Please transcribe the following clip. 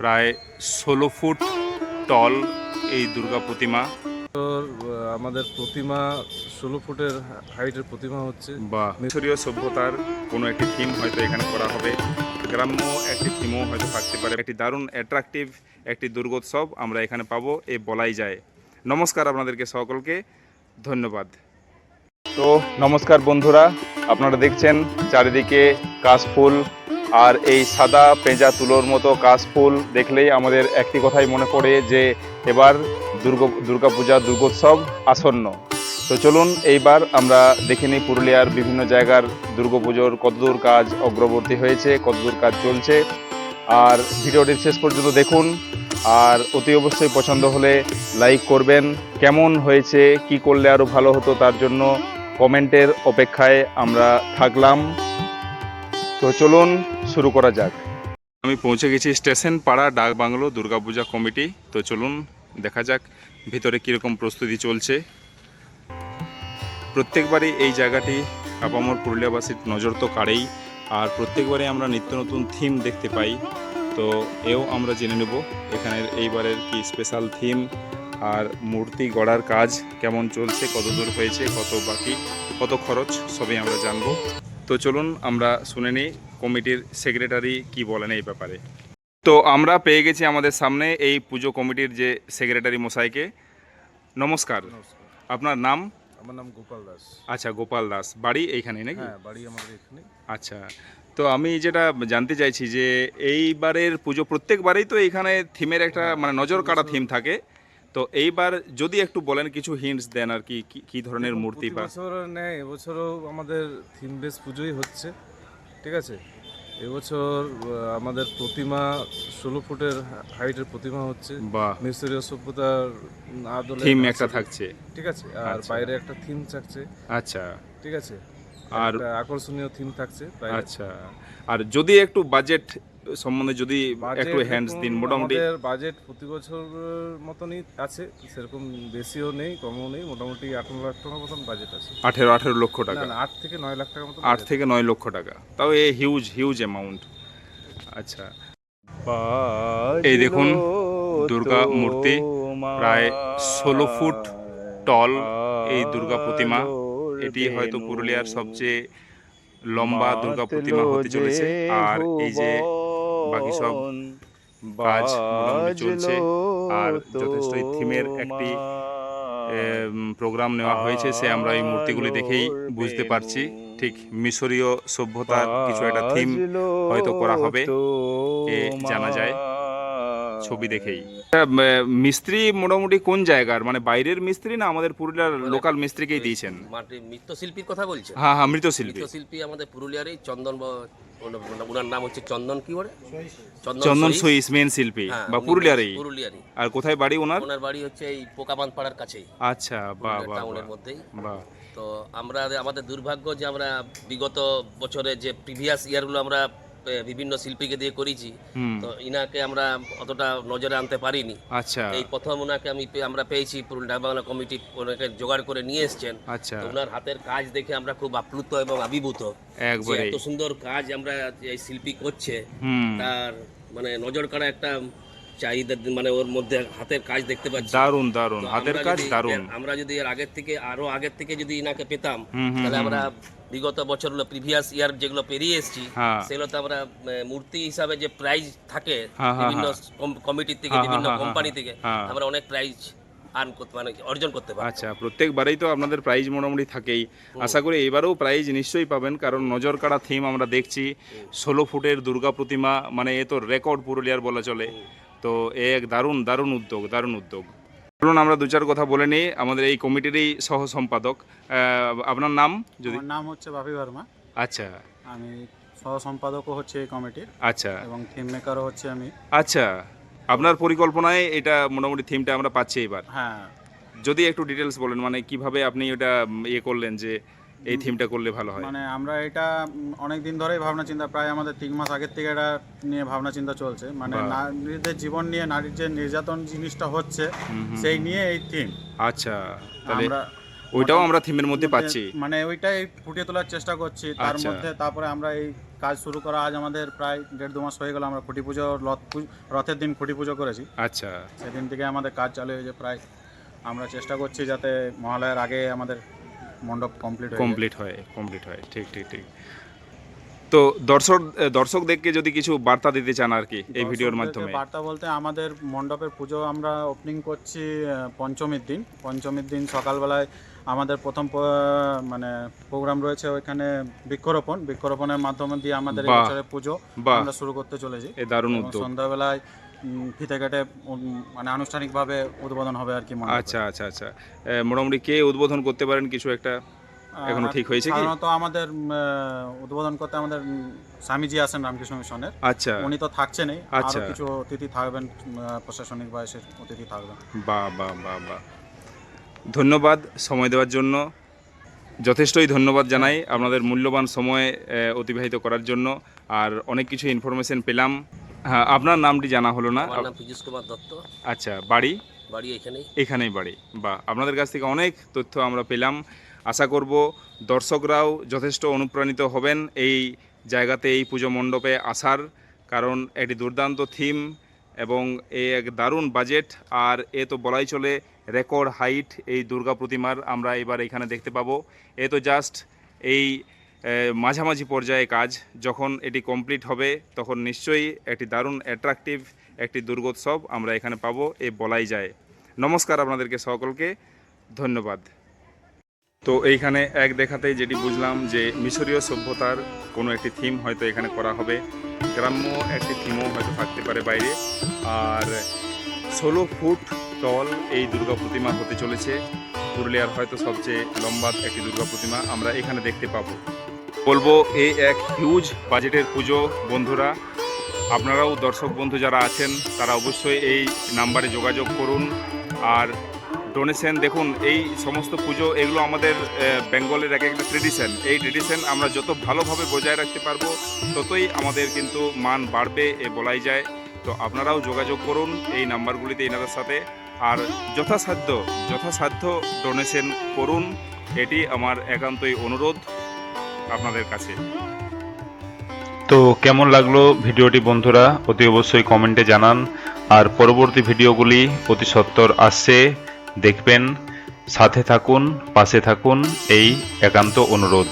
প্রায় ষোলো ফুট টল এই দুর্গা প্রতিমা। আমাদের প্রতিমা ষোলো ফুটের হাইটের প্রতিমা হচ্ছে। বা মিশরীয় সভ্যতার কোনো একটি থিম হয়তো এখানে করা হবে। গ্রাম্য একটি থিমও হয়তো থাকতে পারে। একটি দারুণ অ্যাট্রাকটিভ একটি দুর্গোৎসব আমরা এখানে পাবো এ বলাই যায়। নমস্কার আপনাদেরকে সকলকে ধন্যবাদ। তো নমস্কার বন্ধুরা আপনারা দেখছেন চারিদিকে কাশফুল আর এই সাদা পেঁজা তুলোর মতো কাশফুল দেখলেই আমাদের একটি কথাই মনে পড়ে যে এবার দুর্গা, দুর্গাপূজা, দুর্গোৎসব আসন্ন। তো চলুন এইবার আমরা দেখে নিই পুরুলিয়ার বিভিন্ন জায়গার দুর্গাপুজোর কতদূর কাজ অগ্রবর্তী হয়েছে, কতদূর কাজ চলছে। আর ভিডিওটি শেষ পর্যন্ত দেখুন। আর অতি অবশ্যই পছন্দ হলে লাইক করবেন। কেমন হয়েছে, কি করলে আরও ভালো হতো তার জন্য কমেন্টের অপেক্ষায় আমরা থাকলাম। তো চলুন শুরু করা যাক। আমি পৌঁছে গেছি স্টেশন পাড়া ডাক বাংলো দুর্গাপূজা কমিটি। তো চলুন দেখা যাক ভিতরে কীরকম প্রস্তুতি চলছে। প্রত্যেকবারই এই জায়গাটি আপামর পুরুলিয়াবাসীর নজর তো কাড়েই, আর প্রত্যেকবারে আমরা নিত্য নতুন থিম দেখতে পাই। তো এও আমরা জেনে নেব এখানের এইবারের কি স্পেশাল থিম আর মূর্তি গড়ার কাজ কেমন চলছে, কত দূর হয়েছে, কত বাকি, কত খরচ, সবই আমরা জানব। তো চলুন আমরা শুনে নিই কমিটির সেক্রেটারি কি বলেন এই ব্যাপারে। তো আমরা পেয়ে গেছি আমাদের সামনে এই পুজো কমিটির যে সেক্রেটারি মশাইকে। নমস্কার। আপনার নাম? আমার নাম গোপাল দাস। আচ্ছা গোপাল দাস। বাড়ি এইখানে নাকি? হ্যাঁ বাড়ি আমাদের এখানে আচ্ছা তো আমি যেটা জানতে চাইছি যে এইবারের পুজো প্রত্যেকবারেই তো এখানে থিমের একটা মানে নজর কাড়া থিম থাকে। তো এইবার যদি একটু বলেন কিছু হিন্টস দেন আর কি কি- ধরনের মূর্তি বা বছর নেয় এবছরও আমাদের থিম বেস পুজোই হচ্ছে ঠিক আছে? এবছর আমাদের প্রতিমা ষোলো ফুটের হাইটের প্রতিমা হচ্ছে। বা মিশরীয় সভ্যতার আদলে থিম একটা থাকছে। ঠিক আছে? আর আচ্ছা। বাইরে একটা থিম থাকছে। আচ্ছা। ঠিক আছে? আর আকর্ষণীয় থিম থাকছে আচ্ছা। আর যদি একটু বাজেট সম্বন্ধে যদি একটু হ্যান্ডস দিন মোটামুটি। বাজেট প্রতি বছর মতনই আছে সেরকম বেশিও নেই কমও নেই মোটামুটি আঠারো লাখ টাকা মতন বাজেট আছে। আঠেরো আঠেরো লক্ষ টাকা। আট থেকে নয় লাখ টাকা মতন আট থেকে নয় লক্ষ টাকা। তাও এ হিউজ হিউজ অ্যামাউন্ট আচ্ছা। এই দেখুন দুর্গা মূর্তি প্রায় ষোলো ফুট টল এই দুর্গা প্রতিমা। এটি হয়তো পুরুলিয়ার সবচেয়ে লম্বা দুর্গা প্রতিমা হতে চলেছে। আর এই যে বাকি সব কাজ চলছে। আর যথেষ্ট থিমের একটি প্রোগ্রাম নেওয়া হয়েছে সে আমরা এই মূর্তিগুলি দেখেই বুঝতে পারছি। ঠিক মিশরীয় সভ্যতার কিছু একটা থিম হয়তো করা হবে। এ জানা যায়। ছবি দেখেই। মিস্ত্রি মোটামুটি কোন জায়গার? মানে বাইরের মিস্ত্রি না আমাদের পুরুলিয়ার লোকাল মিস্ত্রিকেই দিয়েছেন? মাটি মৃৎশিল্পীর কথা বলছেন? হ্যাঁ হ্যাঁ মৃতশিল্পী মৃৎশিল্পী আমাদের পুরুলিয়ারই চন্দন ওনার নাম হচ্ছে চন্দন কি বলে? চন্দন। সইস মেন শিল্পী হ্যাঁ, বা পুরুলিয়ারই। পুরুলিয়ারই। আর কোথায় বাড়ি ওনার? ওনার বাড়ি হচ্ছে এই পোকাবান পাড়ার কাছেই। আচ্ছা বাহ বাহ টাউনের মধ্যেই। বাহ। তো আমরা আমাদের দুর্ভাগ্য যে আমরা বিগত বছরে যে প্রিভিয়াস ইয়ারগুলো আমরা বিভিন্ন শিল্পীকে দিয়ে করেছি। তো ইনাকে আমরা অতটা নজরে আনতে পারিনি। আচ্ছা। এই প্রথম ওনাকে আমি আমরা পেয়েছি পুরুলিয়া বাংলা কমিটি ওনাকে জোগাড় করে নিয়ে এসছেন। আচ্ছা। ওনার হাতের কাজ দেখে আমরা খুব আপ্লুত এবং আবিভূত। এত সুন্দর কাজ আমরা এই শিল্পী করছে তার মানে নজর কাড়া একটা চাহিদা মানে ওর মধ্যে হাতের কাজ দেখতে পাচ্ছি। দারুণ দারুণ। তো হাতের কাজ দারুণ। আমরা যদি এর আগের থেকে আরও আগের থেকে যদি ইনাকে পেতাম তাহলে আমরা বিগত বছরগুলো প্রিভিয়াস ইয়ার যেগুলো পেরিয়ে এসেছি হ্যাঁ। সেগুলোতে আমরা মূর্তি হিসাবে যে প্রাইজ থাকে হ্যাঁ, হ্যাঁ, বিভিন্ন। কমিটির থেকে বিভিন্ন কোম্পানি থেকে। আমরা অনেক প্রাইজ আর্ন করতে মানে অর্জন করতে পারি আচ্ছা প্রত্যেকবারেই তো আপনাদের প্রাইজ মোটামুটি থাকেই। আশা করি এবারেও প্রাইজ নিশ্চয়ই পাবেন কারণ নজর কাড়া থিম আমরা দেখছি। ষোলো ফুটের দুর্গা প্রতিমা মানে এ তো রেকর্ড পুরুলিয়ার বলা চলে। তো এ এক দারুণ দারুণ উদ্যোগ দারুণ উদ্যোগ। চলুন আমরা দু চার কথা বলে নিই। আমাদের এই কমিটিরই সহ সম্পাদক আপনার নাম যদি? নাম হচ্ছে বাপি ভার্মা। আচ্ছা। আমি সহ সম্পাদকও হচ্ছে এই কমিটির। আচ্ছা। এবং থিম মেকারও হচ্ছে আমি। আচ্ছা। আপনার পরিকল্পনায় এটা মোটামুটি থিমটা আমরা পাচ্ছি এবার। হ্যাঁ। যদি একটু ডিটেলস বলেন মানে কীভাবে আপনি ওটা উম, ইয়ে করলেন যে এই থিমটা করলে ভালো হয়। মানে আমরা এটা অনেক দিন ধরেই ভাবনা চিন্তা প্রায় আমাদের তিন মাস আগের থেকে এটা নিয়ে ভাবনা চিন্তা চলছে। মানে নারীদের জীবন নিয়ে নারীর যে নির্যাতন জিনিসটা হচ্ছে সেই নিয়ে এই থিম আচ্ছা তাহলে আমরা ওইটাও আমরা থিমের মধ্যে পাচ্ছি। মানে ওইটাই ফুটিয়ে তোলার চেষ্টা করছি। তার আচ্ছা। মধ্যে তারপরে আমরা এই কাজ শুরু করা আজ আমাদের প্রায় দেড় দু মাস হয়ে গেল আমরা খুঁটি পুজো রথ রথের দিন খুঁটি পুজো করেছি। আচ্ছা। সেদিন থেকে আমাদের কাজ চালু হয়েছে প্রায় আমরা চেষ্টা করছি যাতে মহালয়ার আগে আমাদের মণ্ডপ কমপ্লিট কমপ্লিট হয় কমপ্লিট হয়। ঠিক ঠিক ঠিক। তো দর্শক দর্শকদেরকে যদি কিছু বার্তা দিতে চান আর কি এই ভিডিওর মাধ্যমে? বার্তা বলতে আমাদের মণ্ডপের পুজো আমরা ওপেনিং করছি পঞ্চমীর দিন। পঞ্চমীর দিন সকালবেলায় আমাদের প্রথম মানে প্রোগ্রাম রয়েছে ওইখানে বৃক্ষরোপণ। বৃক্ষরোপণের মাধ্যমে দিয়ে আমাদের এই বছরের পুজো আমরা শুরু করতে চলেছি। সন্ধ্যাবেলায় ফিতে কেটে মানে আনুষ্ঠানিকভাবে উদ্বোধন হবে আর কি মণ্ডপের। আচ্ছা আচ্ছা আচ্ছা। মোটামুটি কে উদ্বোধন করতে পারেন? কিছু একটা এখনও ঠিক হয়েছে কি? সাধারণত আমাদের উদ্বোধন করতে আমাদের স্বামীজি আছেন রামকৃষ্ণ মিশনের। আচ্ছা। উনি তো থাকছেনই। আচ্ছা। কিছু অতিথি থাকবেন প্রশাসনিক বা এসে অতিথি থাকবেন। বাহ বাহ বাহ বাহ ধন্যবাদ সময় দেওয়ার জন্য। যথেষ্টই ধন্যবাদ জানাই আপনাদের মূল্যবান সময় অতিবাহিত করার জন্য। আর অনেক কিছু ইনফরমেশন পেলাম। হ্যাঁ আপনার নামটি জানা হলো না। আমার নাম পীযুষ কুমার দত্ত। আচ্ছা বাড়ি? বাড়ি এখানেই। এখানেই বাড়ি। বা আপনাদের কাছ থেকে অনেক তথ্য আমরা পেলাম। আশা করব দর্শকরাও যথেষ্ট অনুপ্রাণিত হবেন এই জায়গাতে এই পুজো মণ্ডপে আসার কারণ একটি দুর্দান্ত থিম এবং এ এক দারুণ বাজেট আর এ তো বলাই চলে রেকর্ড হাইট এই দুর্গা প্রতিমার আমরা এবার এখানে দেখতে পাবো। এ তো জাস্ট এই মাঝামাঝি পর্যায়ে কাজ, যখন এটি কমপ্লিট হবে, তখন নিশ্চয়ই একটি দারুণ অ্যাট্রাকটিভ একটি দুর্গোৎসব আমরা এখানে পাবো, এ বলাই যায়। নমস্কার আপনাদেরকে সকলকে, ধন্যবাদ। তো এইখানে এক দেখাতে যেটি বুঝলাম যে মিশরীয় সভ্যতার কোনো একটি থিম হয়তো এখানে করা হবে, গ্রাম্য একটি থিমও হয়তো থাকতে পারে বাইরে, আর ষোলো ফুট টল এই দুর্গা প্রতিমা হতে চলেছে, পুরুলিয়ার হয়তো সবচেয়ে লম্বা একটি দুর্গা প্রতিমা আমরা এখানে দেখতে পাবো। বলব এই এক হিউজ বাজেটের পুজো। বন্ধুরা, আপনারাও দর্শক বন্ধু যারা আছেন, তারা অবশ্যই এই নাম্বারে যোগাযোগ করুন। আর ডোনেশন দেখুন, এই সমস্ত পুজো, এগুলো আমাদের বেঙ্গলের এক একটা ট্রেডিশন এই ট্রেডিশন আমরা যত ভালোভাবে বজায় রাখতে পারব, ততই আমাদের কিন্তু মান বাড়বে, এ বলাই যায়। তো আপনারাও যোগাযোগ করুন এই নাম্বারগুলিতে এনাদের সাথে। আর যথাসাধ্য যথাসাধ্য ডোনেশন করুন, এটি আমার একান্তই অনুরোধ। আপনাদের কাছে। তো কেমন লাগল ভিডিওটি বন্ধুরা? অতি অবশ্যই কমেন্টে জানান। আর পরবর্তী ভিডিওগুলি অতি সত্তর আসছে, দেখবেন। সাথে থাকুন, পাশে থাকুন, এই একান্ত অনুরোধ।